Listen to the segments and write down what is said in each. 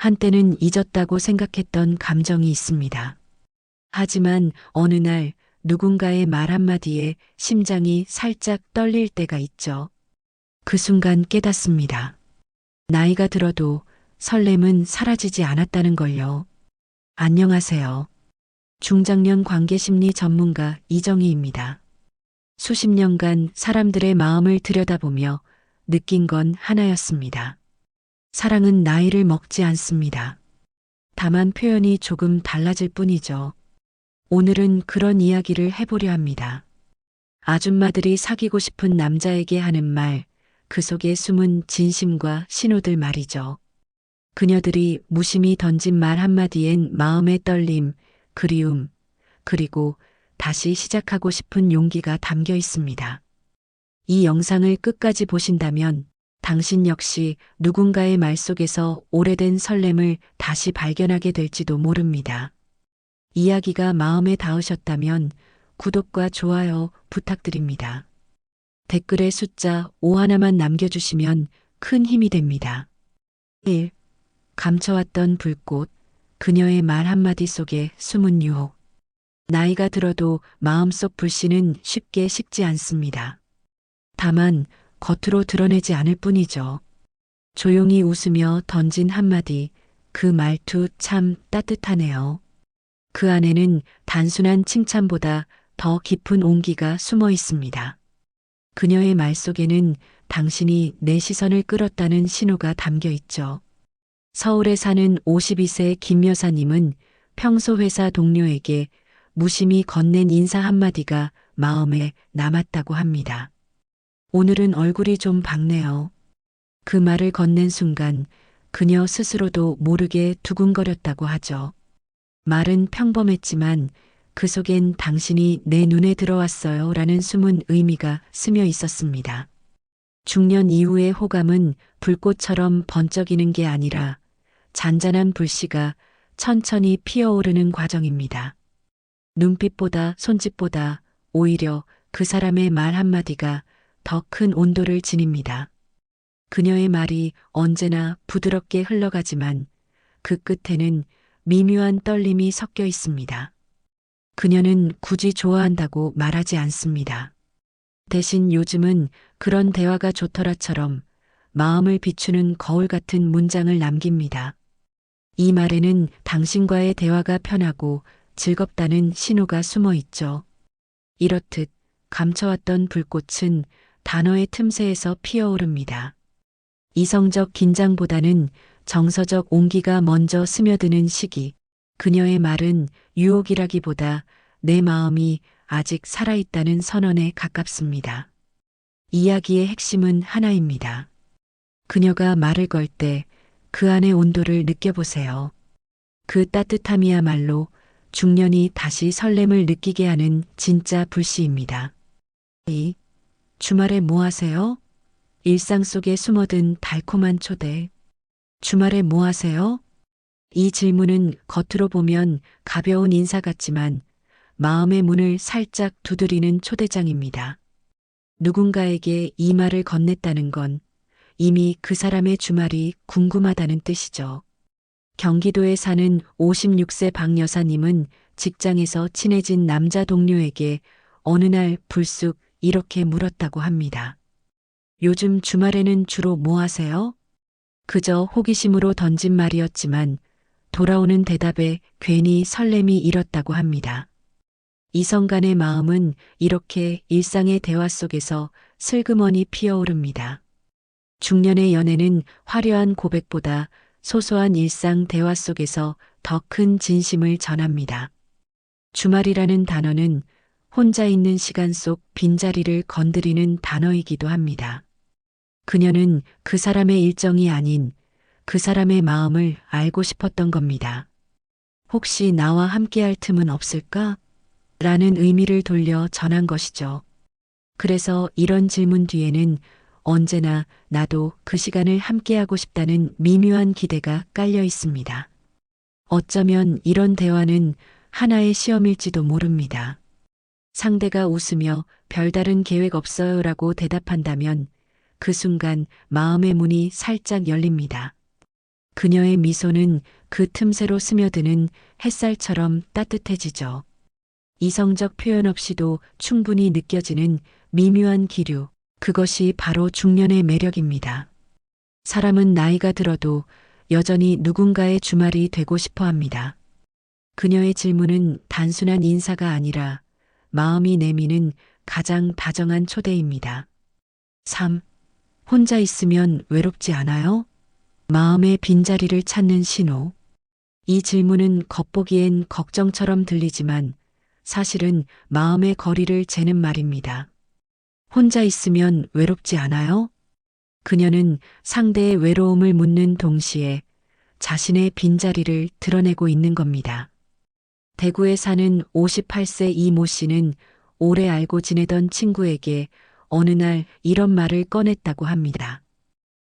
한때는 잊었다고 생각했던 감정이 있습니다. 하지만 어느 날 누군가의 말 한마디에 심장이 살짝 떨릴 때가 있죠. 그 순간 깨닫습니다. 나이가 들어도 설렘은 사라지지 않았다는 걸요. 안녕하세요. 중장년 관계심리 전문가 이정희입니다. 수십 년간 사람들의 마음을 들여다보며 느낀 건 하나였습니다. 사랑은 나이를 먹지 않습니다. 다만 표현이 조금 달라질 뿐이죠. 오늘은 그런 이야기를 해보려 합니다. 아줌마들이 사귀고 싶은 남자에게 하는 말, 그 속에 숨은 진심과 신호들 말이죠. 그녀들이 무심히 던진 말 한마디엔 마음의 떨림, 그리움, 그리고 다시 시작하고 싶은 용기가 담겨 있습니다. 이 영상을 끝까지 보신다면 당신 역시 누군가의 말 속에서 오래된 설렘을 다시 발견하게 될지도 모릅니다. 이야기가 마음에 닿으셨다면 구독과 좋아요 부탁드립니다. 댓글에 숫자 5 하나만 남겨주시면 큰 힘이 됩니다. 1. 감춰왔던 불꽃, 그녀의 말 한마디 속에 숨은 유혹. 나이가 들어도 마음속 불씨는 쉽게 식지 않습니다. 다만 겉으로 드러내지 않을 뿐이죠. 조용히 웃으며 던진 한마디, 그 말투 참 따뜻하네요. 그 안에는 단순한 칭찬보다 더 깊은 온기가 숨어 있습니다. 그녀의 말 속에는 당신이 내 시선을 끌었다는 신호가 담겨 있죠. 서울에 사는 52세 김 여사님은 평소 회사 동료에게 무심히 건넨 인사 한마디가 마음에 남았다고 합니다. 오늘은 얼굴이 좀 밝네요. 그 말을 건넨 순간 그녀 스스로도 모르게 두근거렸다고 하죠. 말은 평범했지만 그 속엔 당신이 내 눈에 들어왔어요 라는 숨은 의미가 스며 있었습니다. 중년 이후의 호감은 불꽃처럼 번쩍이는 게 아니라 잔잔한 불씨가 천천히 피어오르는 과정입니다. 눈빛보다 손짓보다 오히려 그 사람의 말 한마디가 더 큰 온도를 지닙니다. 그녀의 말이 언제나 부드럽게 흘러가지만 그 끝에는 미묘한 떨림이 섞여 있습니다. 그녀는 굳이 좋아한다고 말하지 않습니다. 대신 요즘은 그런 대화가 좋더라처럼 마음을 비추는 거울 같은 문장을 남깁니다. 이 말에는 당신과의 대화가 편하고 즐겁다는 신호가 숨어 있죠. 이렇듯 감춰왔던 불꽃은 단어의 틈새에서 피어오릅니다. 이성적 긴장보다는 정서적 온기가 먼저 스며드는 시기. 그녀의 말은 유혹이라기보다 내 마음이 아직 살아있다는 선언에 가깝습니다. 이야기의 핵심은 하나입니다. 그녀가 말을 걸 때 그 안의 온도를 느껴보세요. 그 따뜻함이야말로 중년이 다시 설렘을 느끼게 하는 진짜 불씨입니다. 이 주말에 뭐 하세요? 일상 속에 숨어든 달콤한 초대. 주말에 뭐 하세요? 이 질문은 겉으로 보면 가벼운 인사 같지만 마음의 문을 살짝 두드리는 초대장입니다. 누군가에게 이 말을 건넸다는 건 이미 그 사람의 주말이 궁금하다는 뜻이죠. 경기도에 사는 56세 박 여사님은 직장에서 친해진 남자 동료에게 어느 날 불쑥 이렇게 물었다고 합니다. 요즘 주말에는 주로 뭐 하세요? 그저 호기심으로 던진 말이었지만 돌아오는 대답에 괜히 설렘이 일었다고 합니다. 이성 간의 마음은 이렇게 일상의 대화 속에서 슬그머니 피어오릅니다. 중년의 연애는 화려한 고백보다 소소한 일상 대화 속에서 더 큰 진심을 전합니다. 주말이라는 단어는 혼자 있는 시간 속 빈자리를 건드리는 단어이기도 합니다. 그녀는 그 사람의 일정이 아닌 그 사람의 마음을 알고 싶었던 겁니다. 혹시 나와 함께할 틈은 없을까? 라는 의미를 돌려 전한 것이죠. 그래서 이런 질문 뒤에는 언제나 나도 그 시간을 함께하고 싶다는 미묘한 기대가 깔려 있습니다. 어쩌면 이런 대화는 하나의 시험일지도 모릅니다. 상대가 웃으며 별다른 계획 없어요 라고 대답한다면 그 순간 마음의 문이 살짝 열립니다. 그녀의 미소는 그 틈새로 스며드는 햇살처럼 따뜻해지죠. 이성적 표현 없이도 충분히 느껴지는 미묘한 기류. 그것이 바로 중년의 매력입니다. 사람은 나이가 들어도 여전히 누군가의 주말이 되고 싶어 합니다. 그녀의 질문은 단순한 인사가 아니라 마음이 내미는 가장 다정한 초대입니다. 3. 혼자 있으면 외롭지 않아요? 마음의 빈자리를 찾는 신호. 이 질문은 겉보기엔 걱정처럼 들리지만 사실은 마음의 거리를 재는 말입니다. 혼자 있으면 외롭지 않아요? 그녀는 상대의 외로움을 묻는 동시에 자신의 빈자리를 드러내고 있는 겁니다. 대구에 사는 58세 이 모 씨는 오래 알고 지내던 친구에게 어느 날 이런 말을 꺼냈다고 합니다.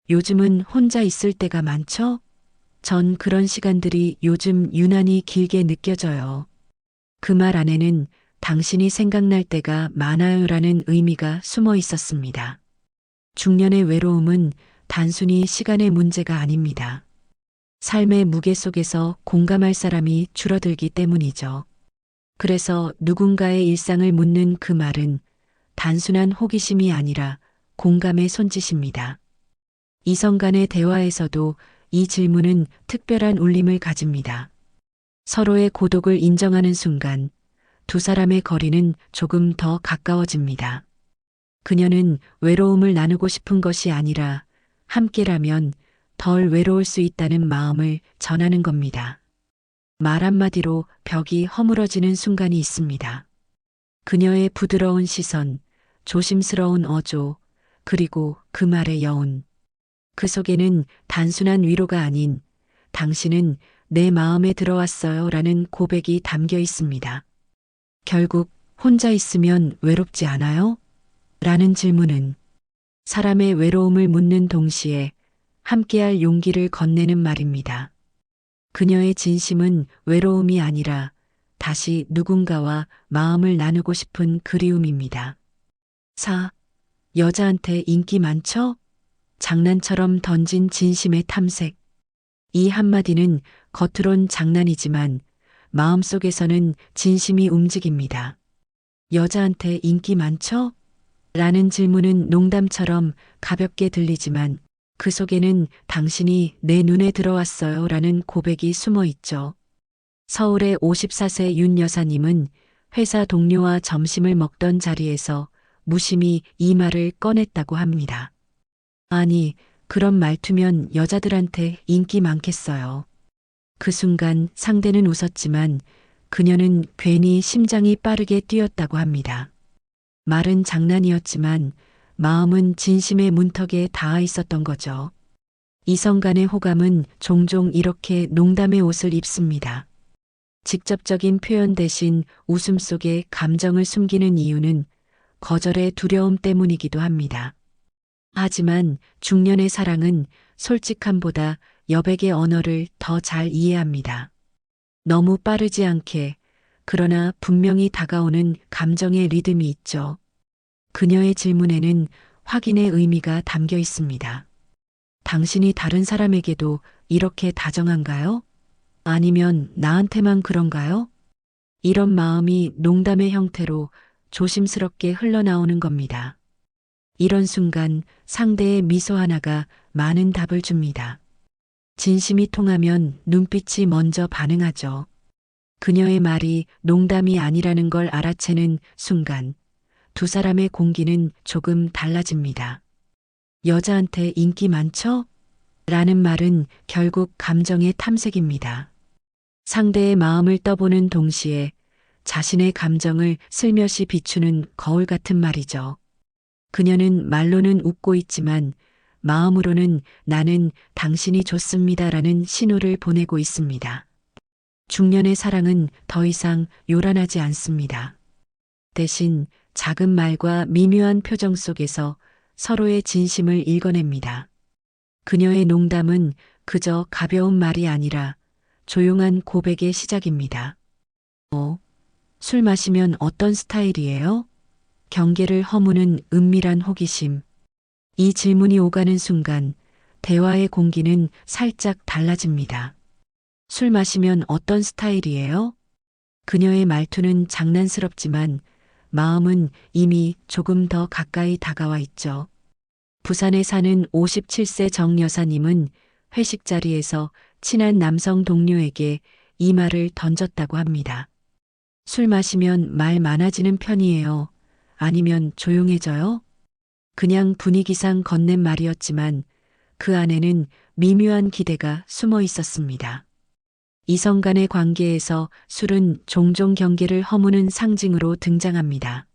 요즘은 혼자 있을 때가 많죠? 전 그런 시간들이 요즘 유난히 길게 느껴져요. 그 말 안에는 당신이 생각날 때가 많아요라는 의미가 숨어 있었습니다. 중년의 외로움은 단순히 시간의 문제가 아닙니다. 삶의 무게 속에서 공감할 사람이 줄어들기 때문이죠. 그래서 누군가의 일상을 묻는 그 말은 단순한 호기심이 아니라 공감의 손짓입니다. 이성 간의 대화에서도 이 질문은 특별한 울림을 가집니다. 서로의 고독을 인정하는 순간 두 사람의 거리는 조금 더 가까워집니다. 그녀는 외로움을 나누고 싶은 것이 아니라 함께라면 덜 외로울 수 있다는 마음을 전하는 겁니다. 말 한마디로 벽이 허물어지는 순간이 있습니다. 그녀의 부드러운 시선, 조심스러운 어조, 그리고 그 말의 여운. 그 속에는 단순한 위로가 아닌 당신은 내 마음에 들어왔어요 라는 고백이 담겨 있습니다. 결국 혼자 있으면 외롭지 않아요? 라는 질문은 사람의 외로움을 묻는 동시에 함께할 용기를 건네는 말입니다. 그녀의 진심은 외로움이 아니라 다시 누군가와 마음을 나누고 싶은 그리움입니다. 4. 여자한테 인기 많죠? 장난처럼 던진 진심의 탐색. 이 한마디는 겉으론 장난이지만 마음속에서는 진심이 움직입니다. 여자한테 인기 많죠? 라는 질문은 농담처럼 가볍게 들리지만 그 속에는 당신이 내 눈에 들어왔어요 라는 고백이 숨어 있죠. 서울의 54세 윤 여사님은 회사 동료와 점심을 먹던 자리에서 무심히 이 말을 꺼냈다고 합니다. 아니, 그런 말투면 여자들한테 인기 많겠어요. 그 순간 상대는 웃었지만 그녀는 괜히 심장이 빠르게 뛰었다고 합니다. 말은 장난이었지만 마음은 진심의 문턱에 닿아 있었던 거죠. 이성 간의 호감은 종종 이렇게 농담의 옷을 입습니다. 직접적인 표현 대신 웃음 속에 감정을 숨기는 이유는 거절의 두려움 때문이기도 합니다. 하지만 중년의 사랑은 솔직함보다 여백의 언어를 더 잘 이해합니다. 너무 빠르지 않게 그러나 분명히 다가오는 감정의 리듬이 있죠. 그녀의 질문에는 확인의 의미가 담겨 있습니다. 당신이 다른 사람에게도 이렇게 다정한가요? 아니면 나한테만 그런가요? 이런 마음이 농담의 형태로 조심스럽게 흘러나오는 겁니다. 이런 순간 상대의 미소 하나가 많은 답을 줍니다. 진심이 통하면 눈빛이 먼저 반응하죠. 그녀의 말이 농담이 아니라는 걸 알아채는 순간 두 사람의 공기는 조금 달라집니다. 여자한테 인기 많죠? 라는 말은 결국 감정의 탐색입니다. 상대의 마음을 떠보는 동시에 자신의 감정을 슬며시 비추는 거울 같은 말이죠. 그녀는 말로는 웃고 있지만 마음으로는 나는 당신이 좋습니다라는 신호를 보내고 있습니다. 중년의 사랑은 더 이상 요란하지 않습니다. 대신 작은 말과 미묘한 표정 속에서 서로의 진심을 읽어냅니다. 그녀의 농담은 그저 가벼운 말이 아니라 조용한 고백의 시작입니다. 어, 술 마시면 어떤 스타일이에요? 경계를 허무는 은밀한 호기심. 이 질문이 오가는 순간 대화의 공기는 살짝 달라집니다. 술 마시면 어떤 스타일이에요? 그녀의 말투는 장난스럽지만 마음은 이미 조금 더 가까이 다가와 있죠. 부산에 사는 57세 정 여사님은 회식 자리에서 친한 남성 동료에게 이 말을 던졌다고 합니다. 술 마시면 말 많아지는 편이에요. 아니면 조용해져요? 그냥 분위기상 건넨 말이었지만 그 안에는 미묘한 기대가 숨어 있었습니다. 이성 간의 관계에서 술은 종종 경계를 허무는 상징으로 등장합니다.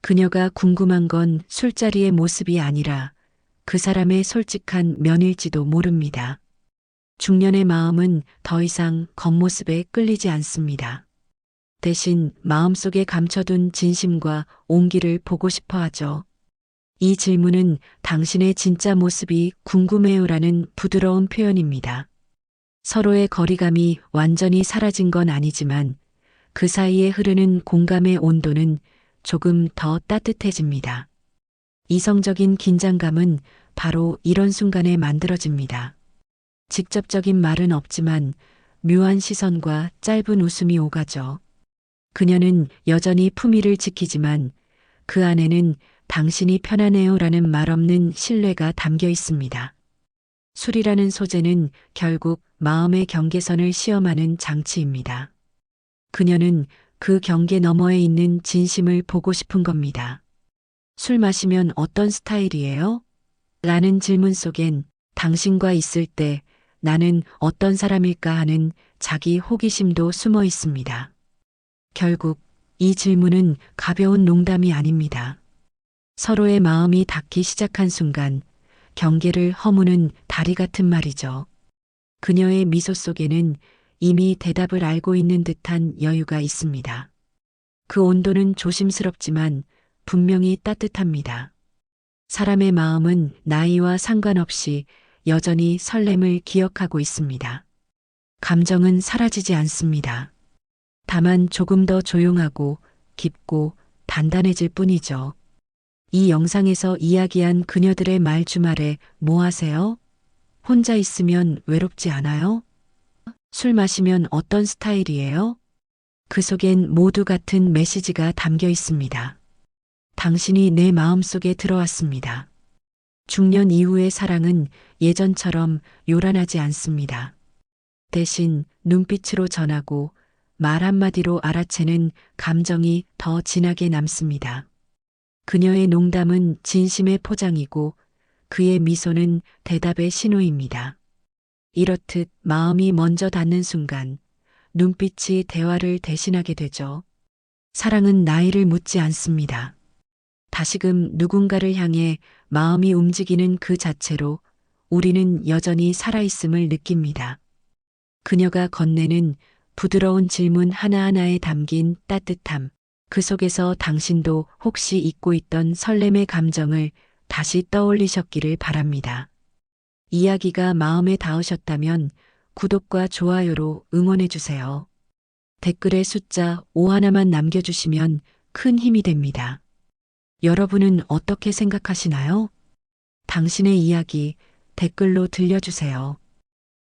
그녀가 궁금한 건 술자리의 모습이 아니라 그 사람의 솔직한 면일지도 모릅니다. 중년의 마음은 더 이상 겉모습에 끌리지 않습니다. 대신 마음속에 감춰둔 진심과 온기를 보고 싶어 하죠. 이 질문은 당신의 진짜 모습이 궁금해요라는 부드러운 표현입니다. 서로의 거리감이 완전히 사라진 건 아니지만 그 사이에 흐르는 공감의 온도는 조금 더 따뜻해집니다. 이성적인 긴장감은 바로 이런 순간에 만들어집니다. 직접적인 말은 없지만 묘한 시선과 짧은 웃음이 오가죠. 그녀는 여전히 품위를 지키지만 그 안에는 당신이 편하네요라는 말 없는 신뢰가 담겨 있습니다. 술이라는 소재는 결국 마음의 경계선을 시험하는 장치입니다. 그녀는 그 경계 너머에 있는 진심을 보고 싶은 겁니다. 술 마시면 어떤 스타일이에요? 라는 질문 속엔 당신과 있을 때 나는 어떤 사람일까 하는 자기 호기심도 숨어 있습니다. 결국 이 질문은 가벼운 농담이 아닙니다. 서로의 마음이 닿기 시작한 순간 경계를 허무는 다리 같은 말이죠. 그녀의 미소 속에는 이미 대답을 알고 있는 듯한 여유가 있습니다. 그 온도는 조심스럽지만 분명히 따뜻합니다. 사람의 마음은 나이와 상관없이 여전히 설렘을 기억하고 있습니다. 감정은 사라지지 않습니다. 다만 조금 더 조용하고 깊고 단단해질 뿐이죠. 이 영상에서 이야기한 그녀들의 말 주말에 뭐 하세요? 혼자 있으면 외롭지 않아요? 술 마시면 어떤 스타일이에요? 그 속엔 모두 같은 메시지가 담겨 있습니다. 당신이 내 마음속에 들어왔습니다. 중년 이후의 사랑은 예전처럼 요란하지 않습니다. 대신 눈빛으로 전하고 말 한마디로 알아채는 감정이 더 진하게 남습니다. 그녀의 농담은 진심의 포장이고 그의 미소는 대답의 신호입니다. 이렇듯 마음이 먼저 닿는 순간 눈빛이 대화를 대신하게 되죠. 사랑은 나이를 묻지 않습니다. 다시금 누군가를 향해 마음이 움직이는 그 자체로 우리는 여전히 살아있음을 느낍니다. 그녀가 건네는 부드러운 질문 하나하나에 담긴 따뜻함, 그 속에서 당신도 혹시 잊고 있던 설렘의 감정을 다시 떠올리셨기를 바랍니다. 이야기가 마음에 닿으셨다면 구독과 좋아요로 응원해주세요. 댓글에 숫자 5 하나만 남겨주시면 큰 힘이 됩니다. 여러분은 어떻게 생각하시나요? 당신의 이야기 댓글로 들려주세요.